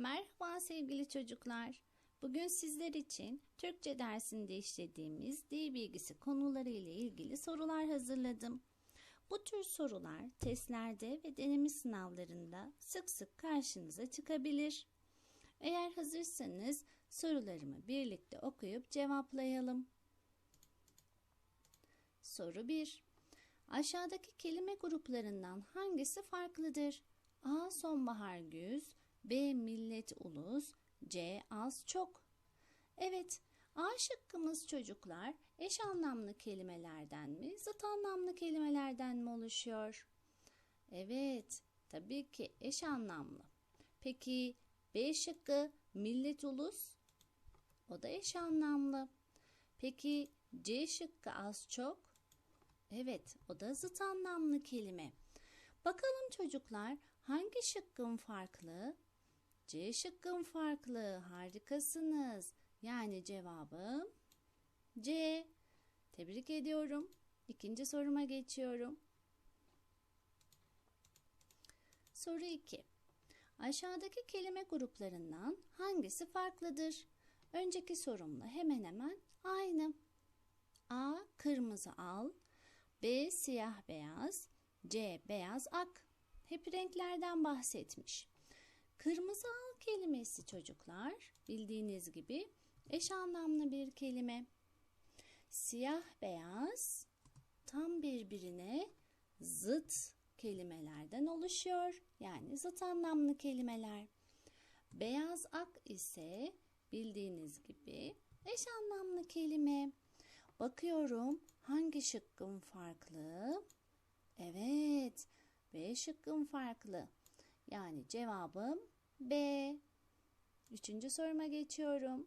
Merhaba sevgili çocuklar. Bugün sizler için Türkçe dersinde işlediğimiz dil bilgisi konuları ile ilgili sorular hazırladım. Bu tür sorular testlerde ve deneme sınavlarında sık sık karşınıza çıkabilir. Eğer hazırsanız sorularımı birlikte okuyup cevaplayalım. Soru 1. Aşağıdaki kelime gruplarından hangisi farklıdır? A. Sonbahar güz, B. Millet ulus, C. Az çok. Evet, A şıkkımız çocuklar eş anlamlı kelimelerden mi, zıt anlamlı kelimelerden mi oluşuyor? Evet, tabii ki eş anlamlı. Peki B şıkkı millet ulus? O da eş anlamlı. Peki C şıkkı az çok? Evet, o da zıt anlamlı kelime. Bakalım çocuklar hangi şıkkın farklı? C şıkkın farklı. Harikasınız. Yani cevabım C. Tebrik ediyorum. İkinci soruma geçiyorum. Soru 2. Aşağıdaki kelime gruplarından hangisi farklıdır? Önceki sorumla hemen hemen aynı. A. Kırmızı al. B. Siyah beyaz. C. Beyaz ak. Hep renklerden bahsetmiş. Kırmızı al kelimesi çocuklar bildiğiniz gibi eş anlamlı bir kelime. Siyah beyaz tam birbirine zıt kelimelerden oluşuyor. Yani zıt anlamlı kelimeler. Beyaz ak ise bildiğiniz gibi eş anlamlı kelime. Bakıyorum hangi şıkkın farklı? Evet, B şıkkın farklı. Yani cevabım B. Üçüncü soruma geçiyorum.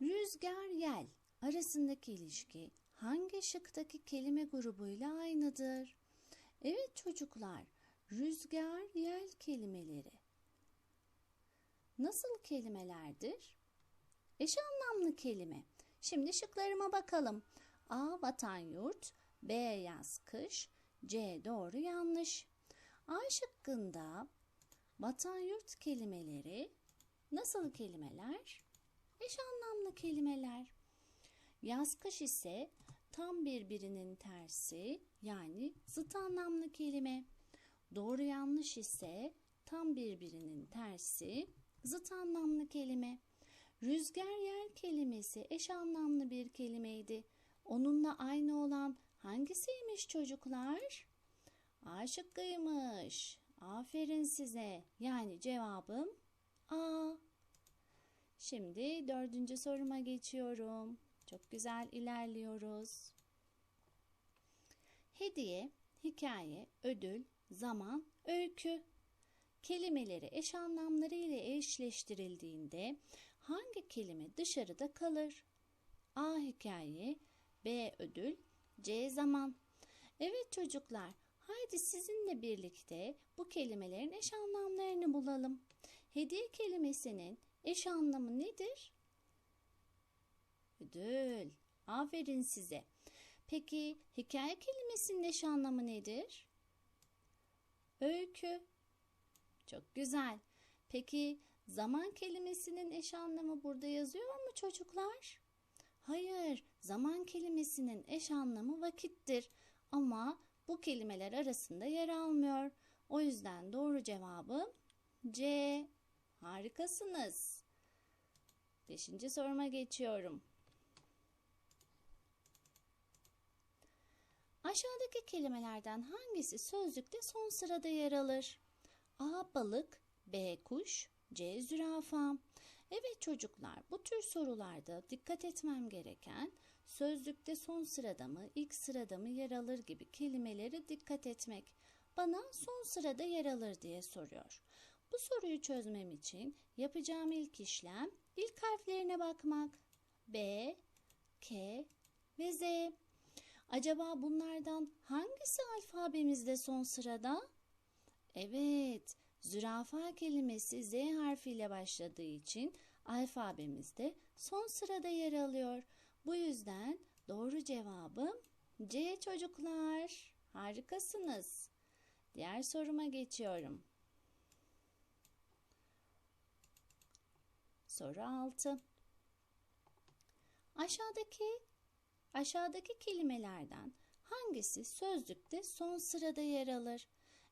Rüzgar yel arasındaki ilişki hangi şıktaki kelime grubuyla aynıdır? Evet çocuklar, rüzgar yel kelimeleri nasıl kelimelerdir? Eş anlamlı kelime. Şimdi şıklarıma bakalım. A. Vatan yurt, B. Yaz kış, C. Doğru yanlış. A şıkkında vatan yurt kelimeleri nasıl kelimeler? Eş anlamlı kelimeler. Yaz kış ise tam birbirinin tersi yani zıt anlamlı kelime. Doğru yanlış ise tam birbirinin tersi zıt anlamlı kelime. Rüzgar yer kelimesi eş anlamlı bir kelimeydi. Onunla aynı olan hangisiymiş çocuklar? A şıkkıymış. Aferin size. Yani cevabım A. Şimdi dördüncü soruma geçiyorum. Çok güzel ilerliyoruz. Hediye, hikaye, ödül, zaman, öykü kelimeleri eş anlamları ile eşleştirildiğinde hangi kelime dışarıda kalır? A hikaye, B ödül, C zaman. Evet çocuklar, haydi sizinle birlikte bu kelimelerin eş anlamlarını bulalım. Hediye kelimesinin eş anlamı nedir? Ödül. Aferin size. Peki hikaye kelimesinin eş anlamı nedir? Öykü. Çok güzel. Peki zaman kelimesinin eş anlamı burada yazıyor mu çocuklar? Hayır, zaman kelimesinin eş anlamı vakittir ama bu kelimeler arasında yer almıyor. O yüzden doğru cevabım C. Harikasınız. Beşinci soruma geçiyorum. Aşağıdaki kelimelerden hangisi sözlükte son sırada yer alır? A. Balık B. Kuş C. Zürafa Evet çocuklar bu tür sorularda dikkat etmem gereken sözlükte son sırada mı ilk sırada mı yer alır gibi kelimelere dikkat etmek. Bana son sırada yer alır diye soruyor. Bu soruyu çözmem için yapacağım ilk işlem ilk harflerine bakmak. B, K ve Z. Acaba bunlardan hangisi alfabemizde son sırada? Evet, zürafa kelimesi Z harfiyle başladığı için alfabemizde son sırada yer alıyor. Bu yüzden doğru cevabım C çocuklar. Harikasınız. Diğer soruma geçiyorum. Soru 6. Aşağıdaki aşağıdaki kelimelerden hangisi sözlükte son sırada yer alır?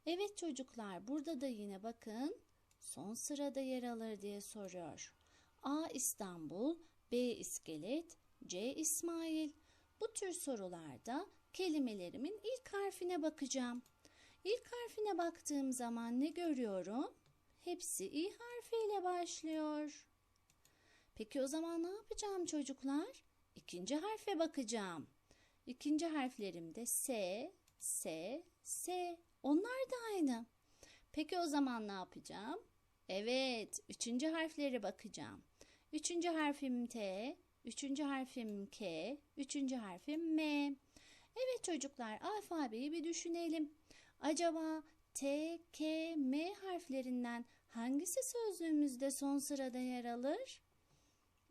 Evet çocuklar burada da yine bakın son sırada yer alır diye soruyor. A. İstanbul, B. İskelet, C. İsmail. Bu tür sorularda kelimelerimin ilk harfine bakacağım. İlk harfine baktığım zaman ne görüyorum? Hepsi i harfiyle başlıyor. Peki o zaman ne yapacağım çocuklar? İkinci harfe bakacağım. İkinci harflerim de S, S, S. Onlar da aynı. Peki o zaman ne yapacağım? Evet, üçüncü harflere bakacağım. Üçüncü harfim T, üçüncü harfim K, üçüncü harfim M. Evet çocuklar, alfabeyi bir düşünelim. Acaba T, K, M harflerinden hangisi sözlüğümüzde son sırada yer alır?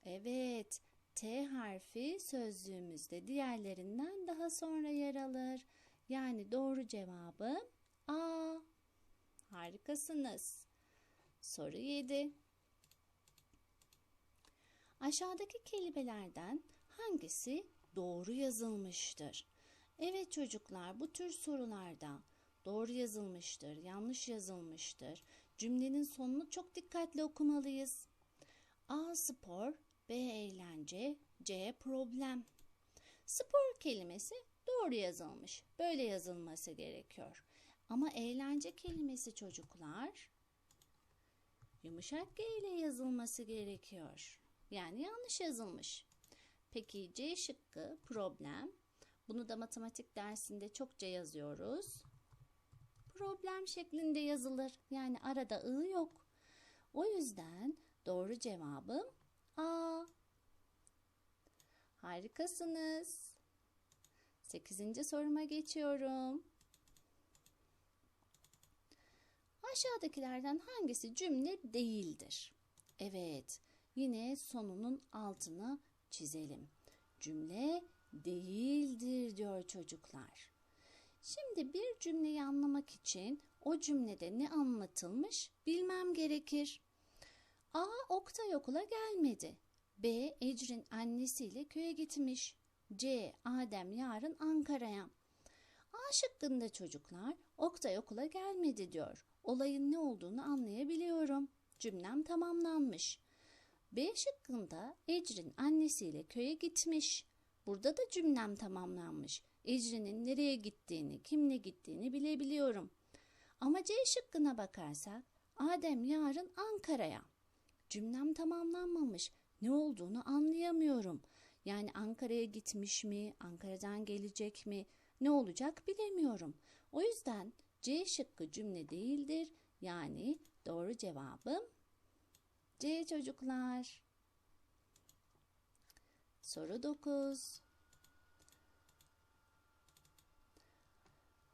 Evet, T harfi sözlüğümüzde diğerlerinden daha sonra yer alır. Yani doğru cevabı A. Harikasınız. Soru 7. Aşağıdaki kelimelerden hangisi doğru yazılmıştır? Evet çocuklar bu tür sorularda doğru yazılmıştır, yanlış yazılmıştır. Cümlenin sonunu çok dikkatli okumalıyız. A spor, B eğlence, C problem. Spor kelimesi doğru yazılmış. Böyle yazılması gerekiyor. Ama eğlence kelimesi çocuklar yumuşak G ile yazılması gerekiyor. Yani yanlış yazılmış. Peki C şıkkı problem. Bunu da matematik dersinde çokça yazıyoruz. Problem şeklinde yazılır. Yani arada ı yok. O yüzden doğru cevabım A. Harikasınız. Sekizinci soruma geçiyorum. Aşağıdakilerden hangisi cümle değildir? Evet, yine sonunun altını çizelim. Cümle değildir diyor çocuklar. Şimdi bir cümleyi anlamak için o cümlede ne anlatılmış bilmem gerekir. A. Oktay okula gelmedi. B. Ecrin annesiyle köye gitmiş. C. Adem yarın Ankara'ya. A şıkkında çocuklar Oktay okula gelmedi diyor. Olayın ne olduğunu anlayabiliyorum. Cümlem tamamlanmış. B şıkkında Ecrin annesiyle köye gitmiş. Burada da cümlem tamamlanmış. Ecrin'in nereye gittiğini, kimle gittiğini bilebiliyorum. Ama C şıkkına bakarsak Adem yarın Ankara'ya. Cümlem tamamlanmamış. Ne olduğunu anlayamıyorum. Yani Ankara'ya gitmiş mi, Ankara'dan gelecek mi, ne olacak bilemiyorum. O yüzden C şıkkı cümle değildir. Yani doğru cevabım C çocuklar. Soru 9.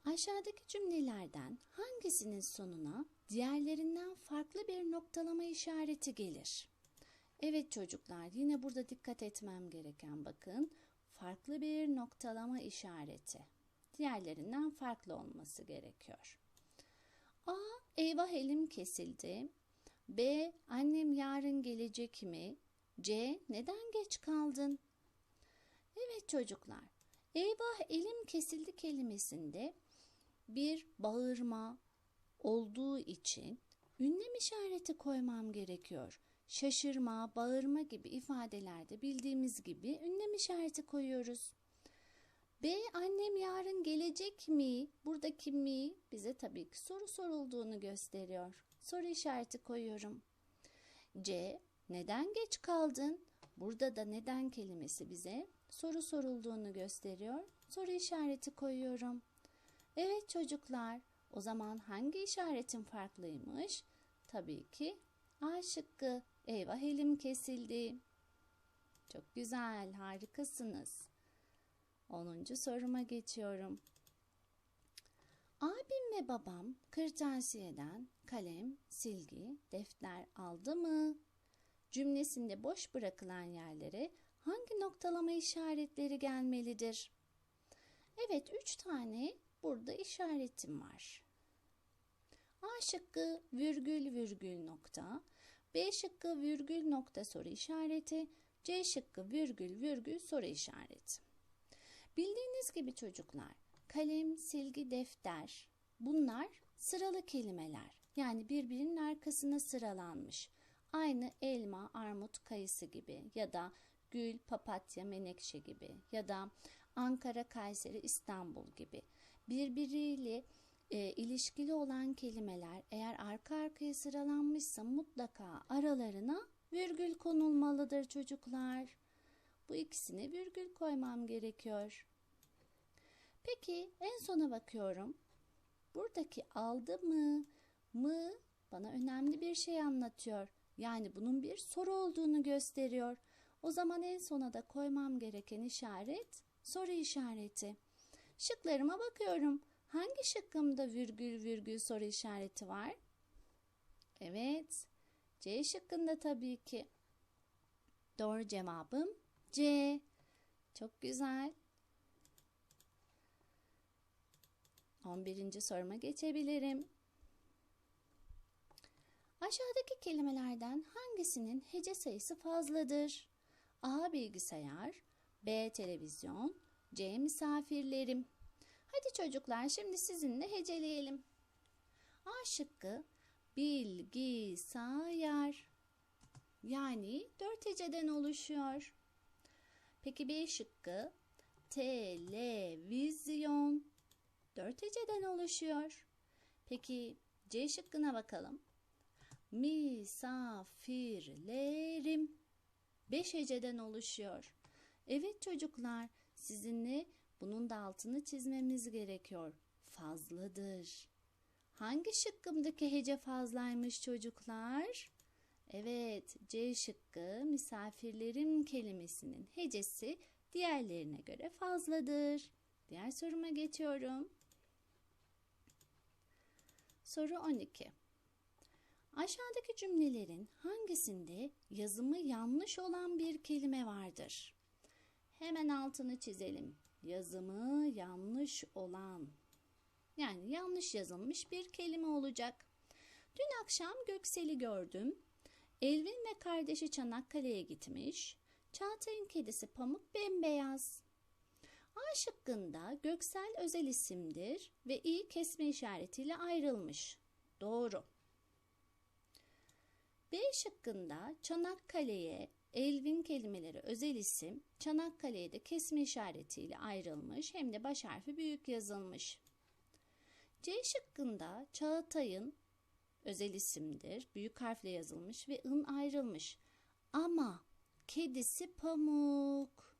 Aşağıdaki cümlelerden hangisinin sonuna diğerlerinden farklı bir noktalama işareti gelir? Evet çocuklar yine burada dikkat etmem gereken bakın farklı bir noktalama işareti. Diğerlerinden farklı olması gerekiyor. A. Eyvah elim kesildi. B. Annem yarın gelecek mi? C. Neden geç kaldın? Evet çocuklar. Eyvah elim kesildi kelimesinde bir bağırma olduğu için ünlem işareti koymam gerekiyor. Şaşırma, bağırma gibi ifadelerde bildiğimiz gibi ünlem işareti koyuyoruz. B annem yarın gelecek mi? Buradaki mi bize tabii ki soru sorulduğunu gösteriyor. Soru işareti koyuyorum. C neden geç kaldın? Burada da neden kelimesi bize soru sorulduğunu gösteriyor. Soru işareti koyuyorum. Evet çocuklar, o zaman hangi işaretin farklıymış? Tabii ki A şıkkı. Eyvah elim kesildi. Çok güzel, harikasınız. 10. soruma geçiyorum. Abim ve babam kırtasiyeden kalem, silgi, defter aldı mı? Cümlesinde boş bırakılan yerlere hangi noktalama işaretleri gelmelidir? Evet, üç tane burada işaretim var. şıkkı virgül virgül nokta, B şıkkı virgül nokta soru işareti, C şıkkı virgül virgül soru işareti. Bildiğiniz gibi çocuklar, kalem, silgi, defter bunlar sıralı kelimeler. Yani birbirinin arkasına sıralanmış. Aynı elma, armut, kayısı gibi ya da gül, papatya, menekşe gibi ya da Ankara, Kayseri, İstanbul gibi birbiriyle e, ilişkili olan kelimeler eğer arka arkaya sıralanmışsa mutlaka aralarına virgül konulmalıdır çocuklar. Bu ikisine virgül koymam gerekiyor. Peki en sona bakıyorum. Buradaki aldı mı, mı bana önemli bir şey anlatıyor. Yani bunun bir soru olduğunu gösteriyor. O zaman en sona da koymam gereken işaret soru işareti. Şıklarıma bakıyorum. Hangi şıkkımda virgül virgül soru işareti var? Evet. C şıkkında tabii ki. Doğru cevabım C. Çok güzel. 11. soruma geçebilirim. Aşağıdaki kelimelerden hangisinin hece sayısı fazladır? A. Bilgisayar B. Televizyon C. Misafirlerim Hadi çocuklar şimdi sizinle heceleyelim. A şıkkı bilgisayar. Yani dört heceden oluşuyor. Peki B şıkkı televizyon. Dört heceden oluşuyor. Peki C şıkkına bakalım. Misafirlerim. Beş heceden oluşuyor. Evet çocuklar sizinle bunun da altını çizmemiz gerekiyor. Fazladır. Hangi şıkkımdaki hece fazlaymış çocuklar? Evet, C şıkkı misafirlerim kelimesinin hecesi diğerlerine göre fazladır. Diğer soruma geçiyorum. Soru 12. Aşağıdaki cümlelerin hangisinde yazımı yanlış olan bir kelime vardır? Hemen altını çizelim. Yazımı yanlış olan. Yani yanlış yazılmış bir kelime olacak. Dün akşam Göksel'i gördüm. Elvin ve kardeşi Çanakkale'ye gitmiş. Çağatay'ın kedisi Pamuk bembeyaz. A şıkkında Göksel özel isimdir ve i kesme işaretiyle ayrılmış. Doğru. B şıkkında Çanakkale'ye Elvin kelimeleri özel isim, Çanakkale'ye de kesme işaretiyle ayrılmış hem de baş harfi büyük yazılmış. C şıkkında Çağatay'ın özel isimdir, büyük harfle yazılmış ve ın ayrılmış. Ama kedisi Pamuk.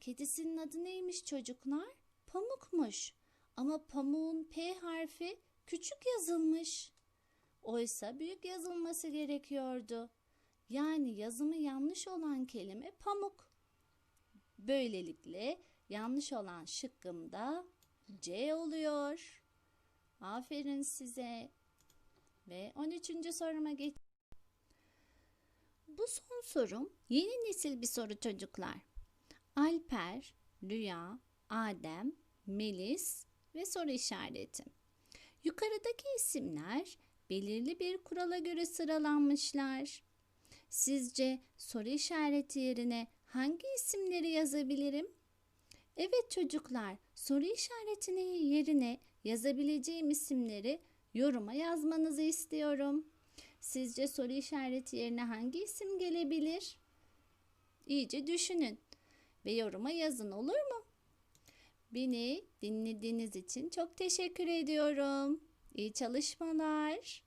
Kedisinin adı neymiş çocuklar? Pamukmuş. Ama pamuğun P harfi küçük yazılmış. Oysa büyük yazılması gerekiyordu. Yani yazımı yanlış olan kelime pamuk. Böylelikle yanlış olan şıkkımda C oluyor. Aferin size. Ve 13. soruma geç. Bu son sorum yeni nesil bir soru çocuklar. Alper, Rüya, Adem, Melis ve soru işareti. Yukarıdaki isimler belirli bir kurala göre sıralanmışlar. Sizce soru işareti yerine hangi isimleri yazabilirim? Evet çocuklar, soru işaretinin yerine yazabileceğim isimleri yoruma yazmanızı istiyorum. Sizce soru işareti yerine hangi isim gelebilir? İyice düşünün ve yoruma yazın olur mu? Beni dinlediğiniz için çok teşekkür ediyorum. İyi çalışmalar.